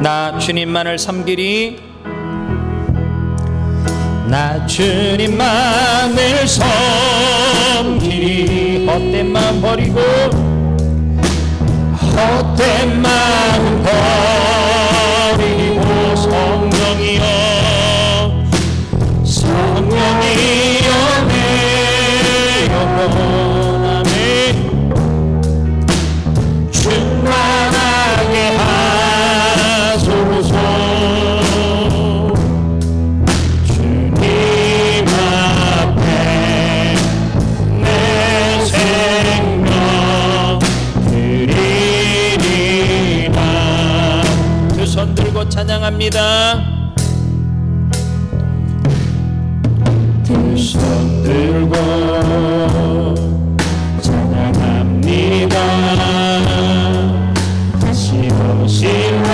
나 주님만을 섬기리. 나 주님만을 섬기리. 헛된 마음 버리고 헛된 마음 버리고 다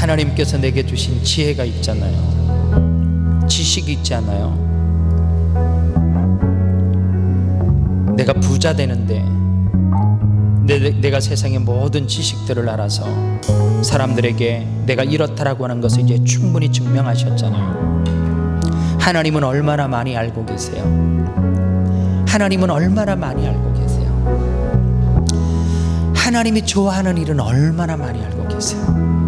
하나님께서 내게 주신 지혜가 있잖아요. 지식이 있잖아요. 내가 부자 되는데 내, 내가 세상의 모든 지식들을 알아서 사람들에게 내가 이렇다라고 하는 것을 이제 충분히 증명하셨잖아요. 하나님은 얼마나 많이 알고 계세요. 하나님은 얼마나 많이 알고 계세요. 하나님이 좋아하는 일은 얼마나 많이 알고 계세요.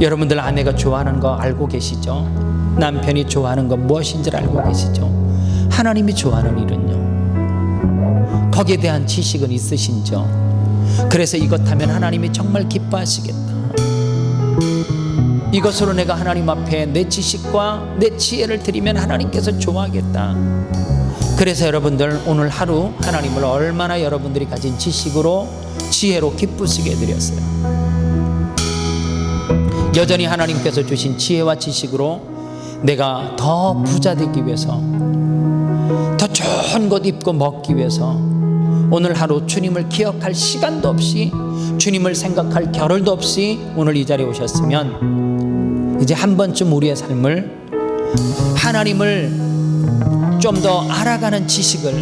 여러분들 아내가 좋아하는 거 알고 계시죠? 남편이 좋아하는 거 무엇인지 알고 계시죠? 하나님이 좋아하는 일은요. 거기에 대한 지식은 있으신죠? 그래서 이것 하면 하나님이 정말 기뻐하시겠다. 이것으로 내가 하나님 앞에 내 지식과 내 지혜를 드리면 하나님께서 좋아하겠다. 그래서 여러분들 오늘 하루 하나님을 얼마나 여러분들이 가진 지식으로 지혜로 기쁘시게 해드렸어요. 여전히 하나님께서 주신 지혜와 지식으로 내가 더 부자 되기 위해서 더 좋은 것 입고 먹기 위해서 오늘 하루 주님을 기억할 시간도 없이 주님을 생각할 겨를도 없이 오늘 이 자리에 오셨으면 이제 한 번쯤 우리의 삶을 하나님을 좀 더 알아가는 지식을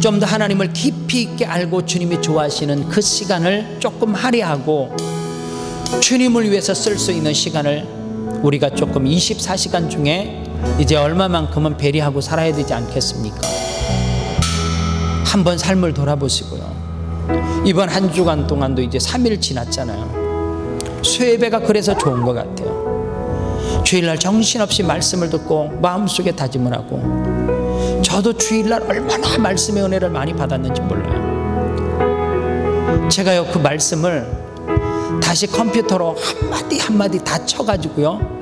좀 더 하나님을 깊이 있게 알고 주님이 좋아하시는 그 시간을 조금 할애하고 주님을 위해서 쓸 수 있는 시간을 우리가 조금 24시간 중에 이제 얼마만큼은 배려하고 살아야 되지 않겠습니까? 한번 삶을 돌아보시고요. 이번 한 주간 동안도 이제 3일 지났잖아요. 수예배가 그래서 좋은 것 같아요. 주일날 정신없이 말씀을 듣고 마음속에 다짐을 하고 저도 주일날 얼마나 말씀의 은혜를 많이 받았는지 몰라요. 제가요 그 말씀을 다시 컴퓨터로 한마디 한마디 다 쳐가지고요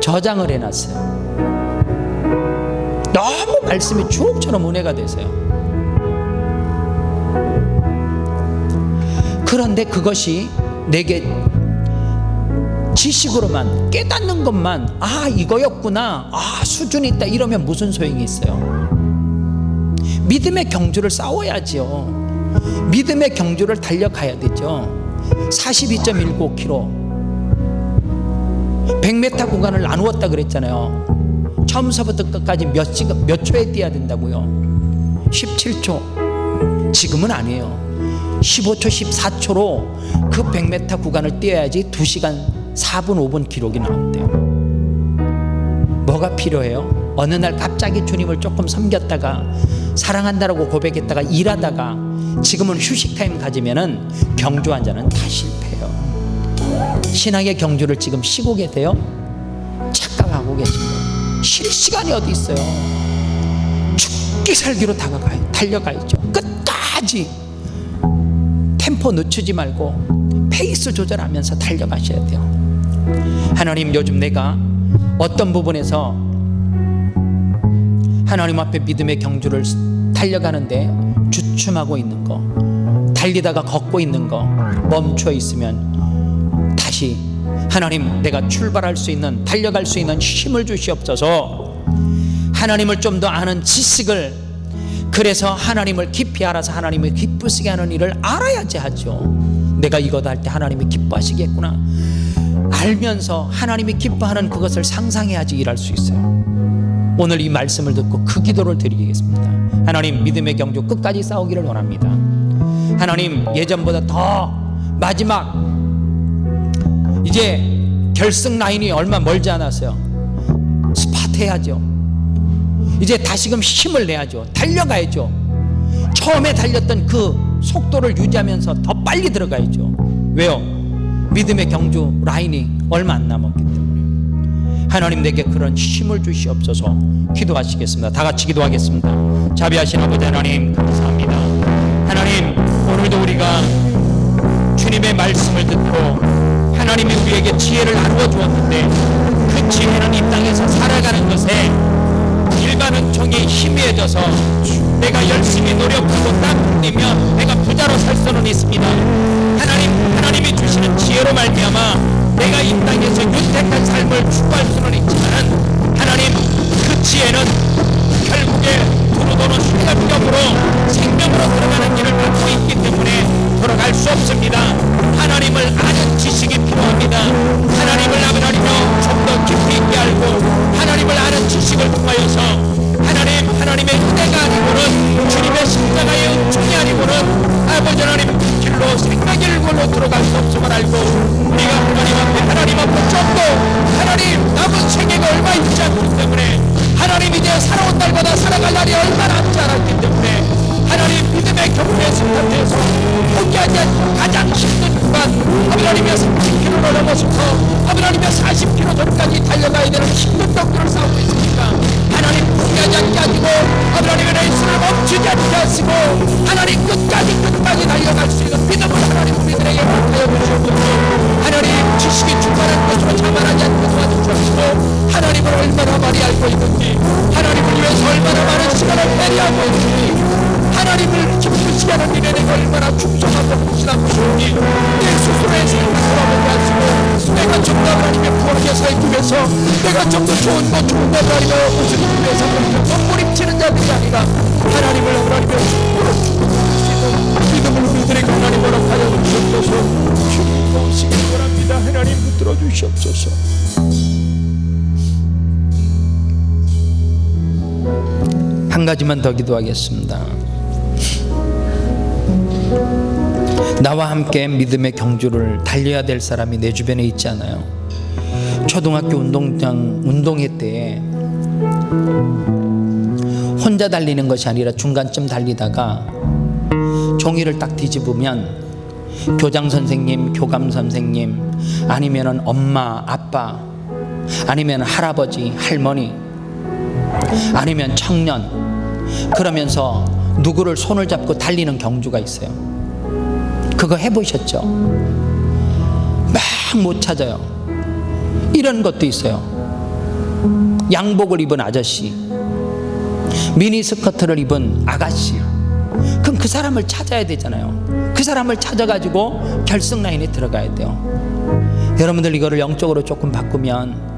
저장을 해놨어요. 너무 말씀이 주옥처럼 은혜가 되세요. 그런데 그것이 내게 지식으로만 깨닫는 것만 아 이거였구나 아 수준이 있다 이러면 무슨 소용이 있어요 믿음의 경주를 싸워야죠 믿음의 경주를 달려가야 되죠 42.19km 100m 구간을 나누었다 그랬잖아요. 처음서부터 끝까지 몇 시간 몇 초에 뛰어야 된다고요? 17초. 지금은 아니에요. 15초 14초로 그 100m 구간을 뛰어야지 2시간 4분 5분 기록이 나온대요. 뭐가 필요해요? 어느 날 갑자기 주님을 조금 섬겼다가 사랑한다라고 고백했다가 일하다가 지금은 휴식 타임 가지면은 경주한 자는 다 실패해요. 신앙의 경주를 지금 쉬고 계세요? 착각하고 계십니다. 쉴 시간이 어디 있어요? 죽기 살기로 다가가요. 달려가야죠. 끝까지 템포 늦추지 말고 페이스 조절하면서 달려가셔야 돼요. 하나님 요즘 내가 어떤 부분에서 하나님 앞에 믿음의 경주를 달려가는데 주춤하고 있는 거, 달리다가 걷고 있는 거, 멈춰 있으면 다시 하나님 내가 출발할 수 있는, 달려갈 수 있는 힘을 주시옵소서 하나님을 좀 더 아는 지식을 그래서 하나님을 깊이 알아서 하나님을 기쁘시게 하는 일을 알아야지 하죠. 내가 이것 할때 하나님이 기뻐하시겠구나. 알면서 하나님이 기뻐하는 그것을 상상해야지 일할 수 있어요. 오늘 이 말씀을 듣고 그 기도를 드리겠습니다. 하나님 믿음의 경주 끝까지 싸우기를 원합니다. 하나님 예전보다 더 마지막 이제 결승 라인이 얼마 멀지 않았어요. 스파트 해야죠. 이제 다시금 힘을 내야죠. 달려가야죠. 처음에 달렸던 그 속도를 유지하면서 더 빨리 들어가야죠. 왜요? 믿음의 경주 라인이 얼마 안 남았기 때문에 하나님 내게 그런 힘을 주시옵소서 기도하시겠습니다. 다 같이 기도하겠습니다. 자비하신 아버지 하나님 감사합니다. 하나님 오늘도 우리가 주님의 말씀을 듣고 하나님이 우리에게 지혜를 나누어 주었는데 그 지혜는 이 땅에서 살아가는 것에 일반은 종이 희미해져서 내가 열심히 노력하고 땀 흘리면 내가 부자로 살 수는 있습니다. 하나님 하나님이 주시는 지혜로 말미암아 내가 이 땅에서 윤택한 삶을 추구할 수는 있지만 하나님 그 지혜는 결국에 두루도는 순간적으로 생명으로 들어가는 길을 갖고 있기 때문에 하나님의 30km를 넘어서서 하나님의 40km 전까지 달려가야 되는 힘든 덕들을 싸우고 있으니까 하나님 포기하지 않게 하시고 하나님의 레이스를 멈추지 않게 하시고 하나님 끝까지 끝까지 달려갈 수 있는 믿음을 하나님 우리들에게 하여 주시옵소서. 하나님 지식이 충만한 것으로 자만하지 않고 도와주시옵시고 하나님을 얼마나 많이 알고 있는지 하나님을 위해서 얼마나 많은 시간을 배려하고 있는지 하나님을 기쁘시게 하는 일에 내가 얼마나 충성하고 헌신하고 싶은지 내 스스로의 삶을 돌아보게 하시고 내 주셔서 내가 좀더 좋은 것 좋은 것 아니며 무슨 일에서 몸부림치는 자들이 아니라 하나님을 하나님의 축복으로 축복할 수 있는 믿음을 믿으리고 하나님 허락하여 주옵소서. 오시기 바랍니다. 하나님 붙들어 주시옵소서 한 가지만 더 기도하겠습니다. 나와 함께 믿음의 경주를 달려야 될 사람이 내 주변에 있지 않아요. 초등학교 운동장 운동회 때에 혼자 달리는 것이 아니라 중간쯤 달리다가 종이를 딱 뒤집으면 교장 선생님, 교감 선생님, 아니면은 엄마, 아빠, 아니면 할아버지, 할머니, 아니면 청년 그러면서 누구를 손을 잡고 달리는 경주가 있어요. 그거 해보셨죠? 막 못 찾아요. 이런 것도 있어요. 양복을 입은 아저씨, 미니 스커트를 입은 아가씨. 그럼 그 사람을 찾아야 되잖아요. 그 사람을 찾아가지고 결승 라인에 들어가야 돼요. 여러분들 이거를 영적으로 조금 바꾸면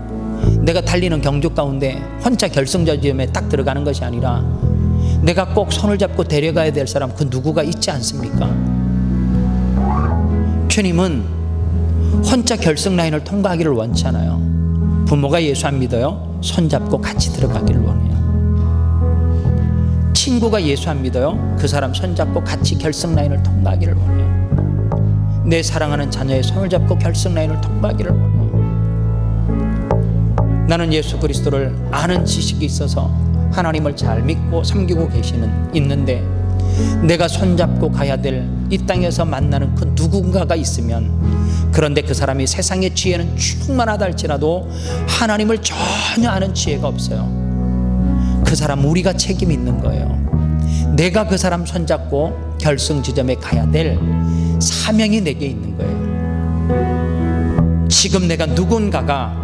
내가 달리는 경주 가운데 혼자 결승저지점에 딱 들어가는 것이 아니라 내가 꼭 손을 잡고 데려가야 될 사람 그 누구가 있지 않습니까? 주님은 혼자 결승 라인을 통과하기를 원치 않아요. 부모가 예수 안 믿어요? 손 잡고 같이 들어가기를 원해요. 친구가 예수 안 믿어요? 그 사람 손 잡고 같이 결승 라인을 통과하기를 원해요. 내 사랑하는 자녀의 손을 잡고 결승 라인을 통과하기를 원해요. 나는 예수 그리스도를 아는 지식이 있어서 하나님을 잘 믿고 섬기고 계시는 있는데 내가 손잡고 가야 될 이 땅에서 만나는 그 누군가가 있으면 그런데 그 사람이 세상의 지혜는 충만하다 할지라도 하나님을 전혀 아는 지혜가 없어요. 그 사람 우리가 책임 있는 거예요. 내가 그 사람 손잡고 결승 지점에 가야 될 사명이 내게 있는 거예요. 지금 내가 누군가가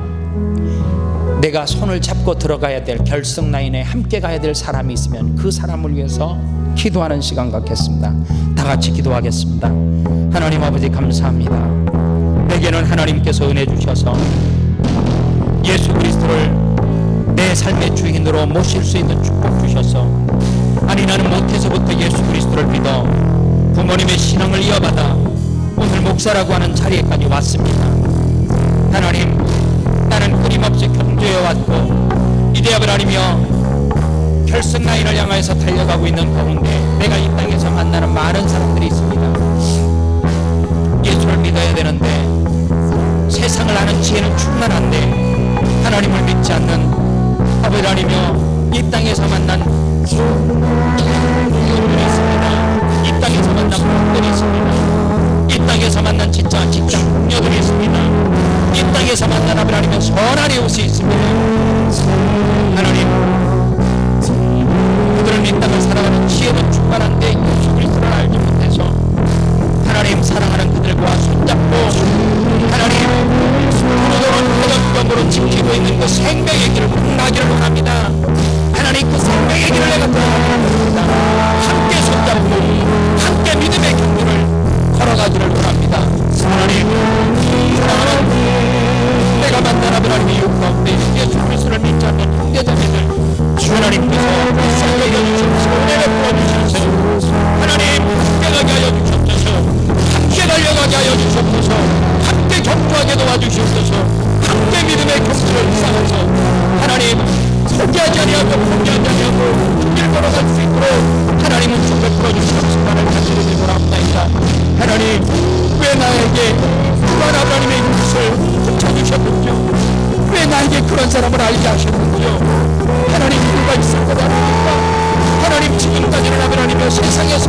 내가 손을 잡고 들어가야 될 결승 라인에 함께 가야 될 사람이 있으면 그 사람을 위해서 기도하는 시간 갖겠습니다. 다 같이 기도하겠습니다. 하나님 아버지 감사합니다. 내게는 하나님께서 은혜 주셔서 예수 그리스도를 내 삶의 주인으로 모실 수 있는 축복 주셔서 아니 나는 못해서부터 예수 그리스도를 믿어 부모님의 신앙을 이어받아 오늘 목사라고 하는 자리에까지 왔습니다. 하나님 끊임없이 경주해 왔고 이대학을 하리며 결승 라인을 향해서 달려가고 있는 가운데 내가 이 땅에서 만나는 많은 사람들이 있습니다. 예수를 믿어야 되는데 세상을 아는 지혜는 충만한데 하나님을 믿지 않는 아버지 아니며 이 땅에서 만난 친구들이 있습니다. 이 땅에서 만난 분들이 있습니다. 이 땅에서 만난 진짜 직장 동료들이 있습니다. 이 땅에서 만난 아버지 아니며 선한 이웃이 있습니다. 하나님 그들은 이 땅을 살아가는 지혜는 충만한데 예수 그리스도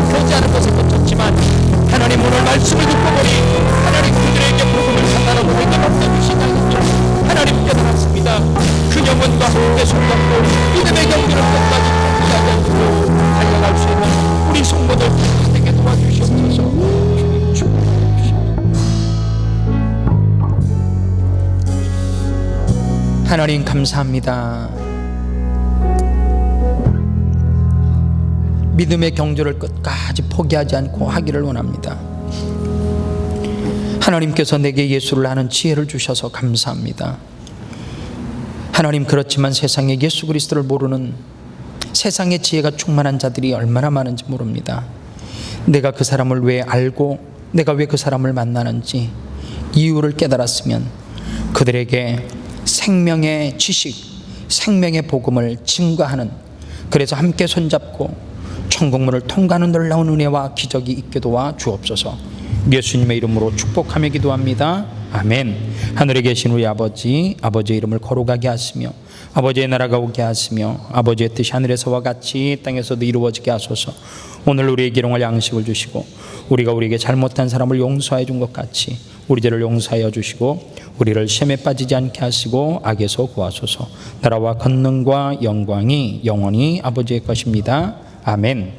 보지 않은 것을 거쳤지만 하나님 오늘 말씀을 듣고 보니 하나님 그들에게 복음을 전하는 우리가 맡겨주시다니요 하나님 깨달았습니다. 그 영혼과 함께 손잡고 믿음의 경기를 끝까지 이야기하고 달려갈 수 있는 우리 성모들 되게 도와주시옵소서. 하나님 감사합니다. 믿음의 경주를 끝까지 포기하지 않고 하기를 원합니다. 하나님께서 내게 예수를 아는 지혜를 주셔서 감사합니다. 하나님 그렇지만 세상에 예수 그리스도를 모르는 세상의 지혜가 충만한 자들이 얼마나 많은지 모릅니다. 내가 그 사람을 왜 알고 내가 왜 그 사람을 만나는지 이유를 깨달았으면 그들에게 생명의 지식, 생명의 복음을 증거하는 그래서 함께 손잡고 천국문을 통과하는 놀라운 은혜와 기적이 있게 도와 주옵소서. 예수님의 이름으로 축복하며 기도합니다. 아멘. 하늘에 계신 우리 아버지, 아버지의 이름을 거룩하게 하시며 아버지의 나라가 오게 하시며 아버지의 뜻이 하늘에서와 같이 땅에서도 이루어지게 하소서. 오늘 우리에게 일용할 양식을 주시고 우리가 우리에게 잘못한 사람을 용서해 준 것 같이 우리 죄를 용서하여 주시고 우리를 시험에 빠지지 않게 하시고 악에서 구하소서. 나라와 권능과 영광이 영원히 아버지의 것입니다. 아멘.